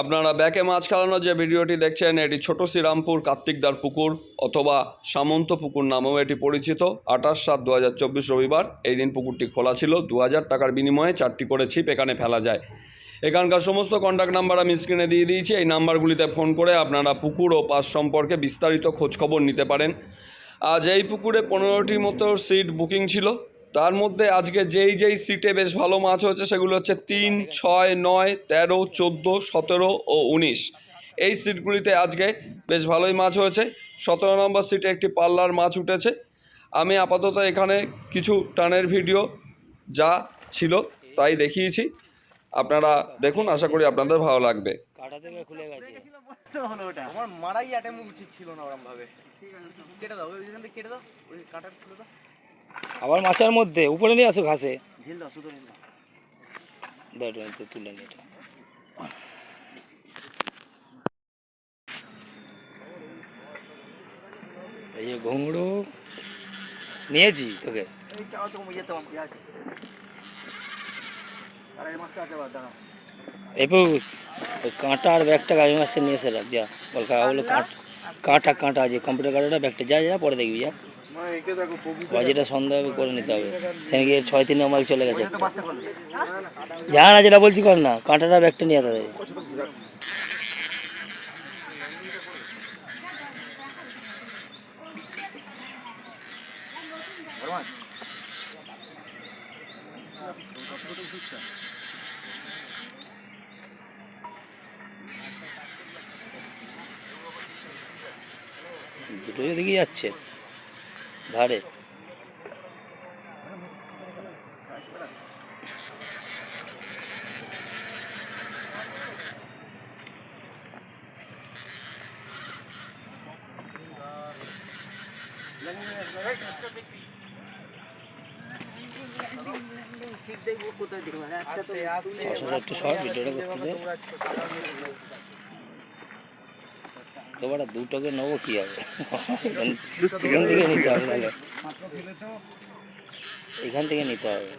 আপনারা ব্যাকে মাছ খেলানোর যে ভিডিওটি দেখছেন, এটি ছোট শ্রীরামপুর কার্তিকদার পুকুর অথবা সামন্ত পুকুর নামেও এটি পরিচিত। আঠাশ সাত দু রবিবার এই দিন পুকুরটি খোলা ছিল। দু হাজার টাকার বিনিময়ে চারটি করে ছিপ এখানে ফেলা যায়। এখানকার সমস্ত কন্ট্যাক্ট নাম্বার আমি স্ক্রিনে দিয়ে দিয়েছি। এই নাম্বারগুলিতে ফোন করে আপনারা পুকুর ও পাস সম্পর্কে বিস্তারিত খোঁজখবর নিতে পারেন। আজ এই পুকুরে পনেরোটির মতো সিট বুকিং ছিল। তার মধ্যে আজকে যেই যেই সিটে বেশ ভালো মাছ হয়েছে সেগুলো হচ্ছে তিন ছয় নয় তেরো চোদ্দ সতেরো ও উনিশ। এই সিটগুলিতে আজকে বেশ ভালোই মাছ হয়েছে। সতেরো নম্বর সিটে একটি পাল্লার মাছ উঠেছে। আমি আপাতত এখানে কিছু টানের ভিডিও যা ছিল তাই দেখিয়েছি। আপনারা দেখুন আশা করি আপনাদের ভালো লাগবে। কাটা থেকে খুলে গেছে। আমার মারাই ছিল না ওরম ভাবে কেটে দাও ওইখান থেকে কেটে দাও ওই কাটার খুলে দাও। আবার মাছের মধ্যে উপরে নিয়ে আসো ঘাসে। ঢিল দাও শুধু তুলে নি এটা। এই যে ঘুংড়ু নিয়েছি তোকে। এপুস ওই কাঁটা আর ব্যাগটা গাড়ি মাছটা নিয়ে এসে রাখ যা। বল খা বলো কাঁটা। কাঁটা কাঁটা আছে কম্পিউটার কাঁটাটা, ব্যাগটা যা যা, পরে দেখবি, যা। দেখো বাজিটা সন্ধ্যাভাবে করে নিতে হবে। সেখানে গিয়ে ছয়, তিনে আমার চলে গেছে। যা না, যেটা বলছি কর না, কাঁটাটা, ব্যাগটা নিয়ে আসতে হবে দুটো দিকে যাচ্ছে ধারে। ঠিক দেখব কোথায় দেখব একটা তো একটু সব ভিডিওটা করতে এবার দুটোকে নেব কি হবে? এখান থেকে নিতে হবে। নাহলে। এখান থেকে নিতে হবে।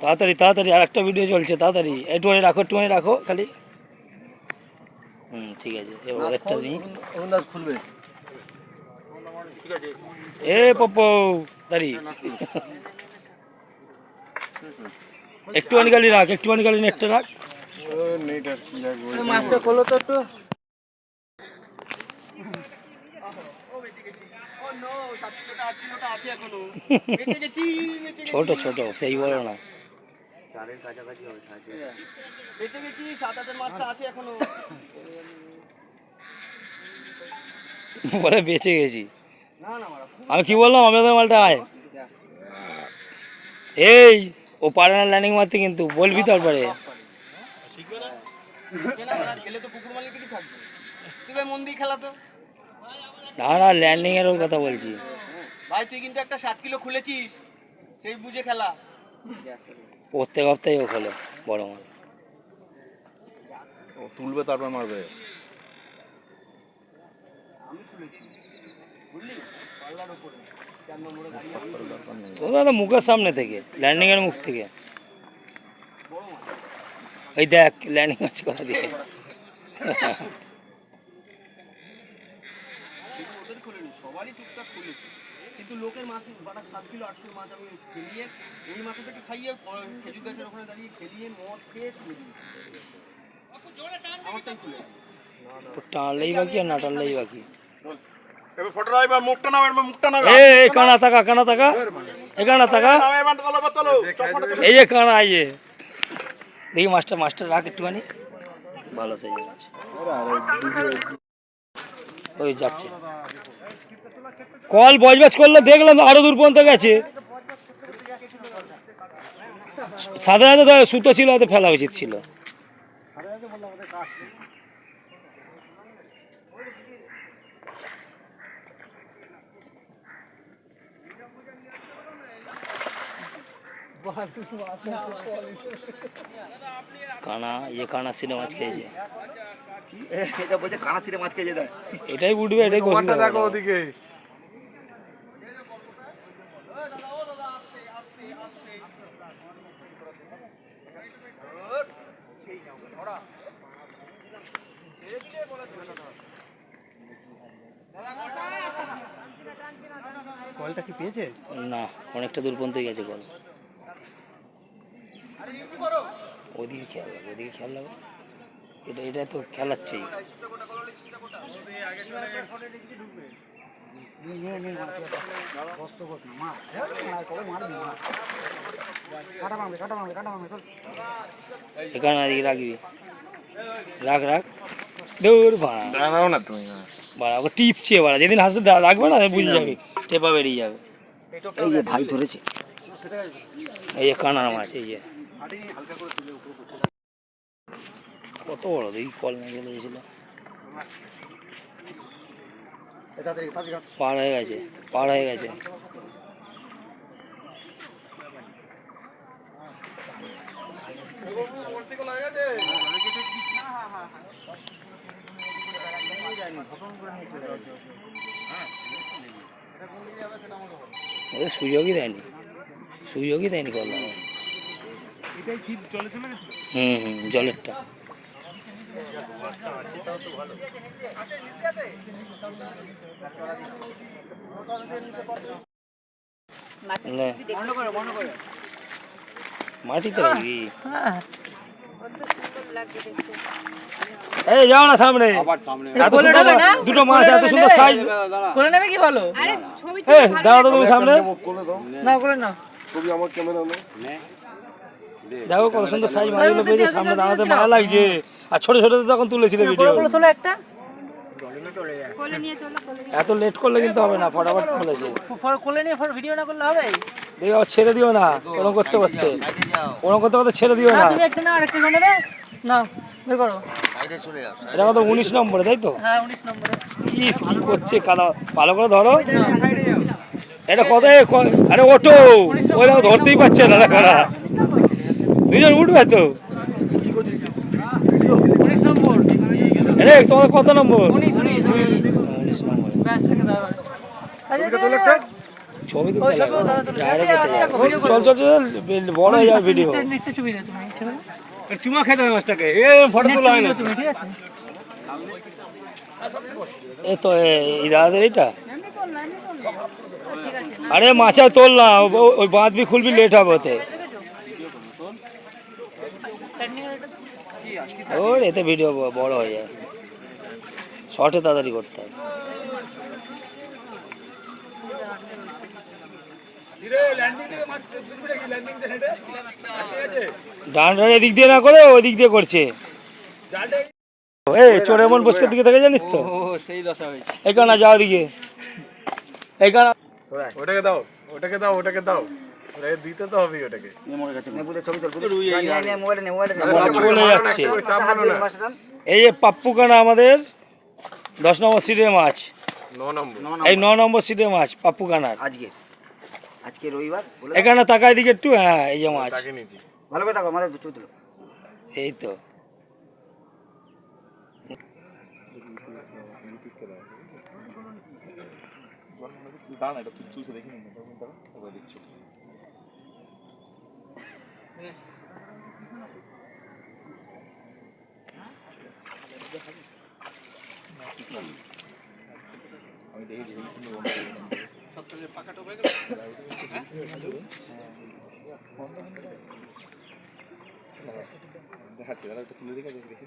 তাড়াতাড়ি তাড়াতাড়ি আর একটা ভিডিও চলছে তাড়াতাড়ি। একটুখানি রাখো একটুখানি রাখো খালি। হুম ঠিক আছে। এবার একটা নিই। খুলবে। এ পপ্পো দাঁড়ি একটুখানি গালি রাখ, একটুখানি গালি একটা রাখ। মাছটা খোলো তো একটু ছোট ছোট, সেই বড় না। বলে বেঁচে গেছি। আমি কি বললাম? আমাদের মালটা আয়। এই ও পারে না ল্যান্ডিং মারতে কিন্তু বলবি তারপরে। গেলে তো পুকুর মালিকেরই থাকবে মন দিয়ে খেলা তো না না ল্যান্ডিং এর কথা বলছি। ভাই তুই কিন্তু একটা সাত কিলো খুলেছিস সেই বুঝে খেলা। প্রত্যেক হপ্তাহে ও খোলে বড় মাল। ও তুলবে তারপর মারবে। তো দাদা মুখের সামনে থেকে ল্যান্ডিং এর মুখ থেকে। এই দেখ ল্যান্ডিং আছে কথা দিয়ে। সবারই টুকটাক খুলেছে কিন্তু লোকের মাছ বাটা সাত কিলো আটশো মাছ আমি খেলিয়ে এই মাছটাকে খাইয়ে খেজুর গাছের ওখানে দাঁড়িয়ে খেলিয়ে মদ খেয়ে তুলে দিই আমারটাই খুলে টানলেই বাকি আর না টানলেই বাকি। এবার ফটো নাও এবার মুখটা নাও এবার মুখটা নাও। এ এ কানা কানা। এই যে এই যে দেখি মাস্টার মাস্টার রাখ একটুখানি। ভালো সেই ওই যাচ্ছে। কল বজবাজ করলে দেখলাম আরও দূর পর্যন্ত গেছে। সাধারণত তো সুতো ছিল হয়তো ফেলা উচিত ছিল। কানা ইয়ে কানা সিনে মাছ খেয়েছে এটা বলছে কানা সিরে মাছ খেয়ে দেয় এটাই উঠবে এটাই কষি দেখো ওদিকে কলটা কি পেয়েছে না অনেকটা দূর পর্যন্ত গেছে কল ওদিকে খেয়াল লাগে ওদিকে খেয়াল লাগে এটা এটা তো খেলাচ্ছেই। এখানে এদিকে রাখবি। রাখ রাখ। ভাড়া। দাঁড়াও না তুমি। বাড়া ওকে টিপছে বাড়া যেদিন হাসতে রাখবে না বুঝে যাবে। টেপা বেরিয়ে যাবে। এই যে ভাই ধরেছে। এই যে কানার মাছ এই যে। কত বড়? দেখি কল নিয়ে চলে গেছিল পার হয়ে গেছে পার হয়ে গেছে। সুযোগই দেয়নি। সুযোগই দেয়নি হুম হুম জলেরটা। মাটিতে রাখবি এই যাও না সামনে। এত সুন্দর দুটো মাছ এত সুন্দর সাইজ করে নেবে কি বলো? আরে ছবি দাঁড়াও তুমি সামনে। না। করে নাও দেখো কত সুন্দর সাইজ মাছগুলো পেয়েছে সামনে দাঁড়াতে মায়া লাগছে। আর ছোট ছোট তখন তুলেছিল ভিডিও তোলো একটা। কোলে নিয়ে চলো কোলে নিয়ে এত লেট করলে কিন্তু হবে না ফটাফট খুলেছে ফর নিয়ে ভিডিও না করলে হবে? দেখি ছেড়ে দিও না ওরকম করতে করতে। ওরকম করতে করতে ছেড়ে দিও না না। তুমি একটা না আরেকটা নেবে না বের করো। এটা কত উনিশ নম্বরে তাই তো? হ্যাঁ উনিশ নম্বরে। ইস কি করছে কাদা ভালো করে ধরো। এটা কত আরে ওটো ওই ধরতেই পারছে না কারা। দুজন উঠবে তো? আরে তোমার কত নম্বর? ভিডিও এ তো আরে মাছা তোল না ওই বাঁধবি খুলবি লেট হবে ওর এতে ভিডিও বড় হয়ে যায়। শর্টে তাড়াতাড়ি করতে হবে এদিক দিয়ে না করে ওই দিক দিয়ে করছে। এই চোর এমন বসকে দিকে থেকে জানিস তো? ও সেই দশা হয়েছে। এখানে যাও দিকে এখানে ওটাকে দাও ওটাকে দাও ওটাকে দাও। এই পাপ্পু কানা আমাদের দশ নম্বর সিটের মাছ। এই ন নম্বর সিটের মাছ পাপ্পু কানার এখানে তাকায় দিকে একটু হ্যাঁ এই যে মাছ। এই তো। দাঁড়া এটা চুষে দেখিনি দিচ্ছি আমি দেখি সপ্তাহে পাকা টোকা দাদা একটু তুলে দেখি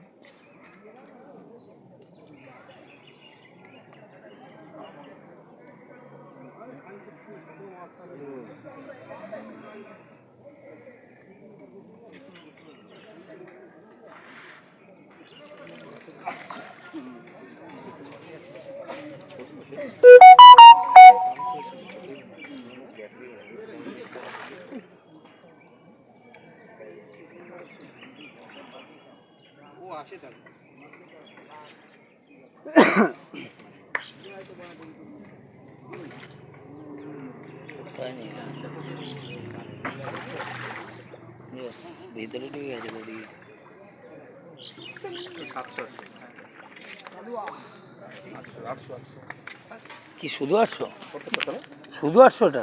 Funny. ভিতরে ঢুকে গেছে ওদিকে কি শুধু আটশো? শুধু আটশোটা?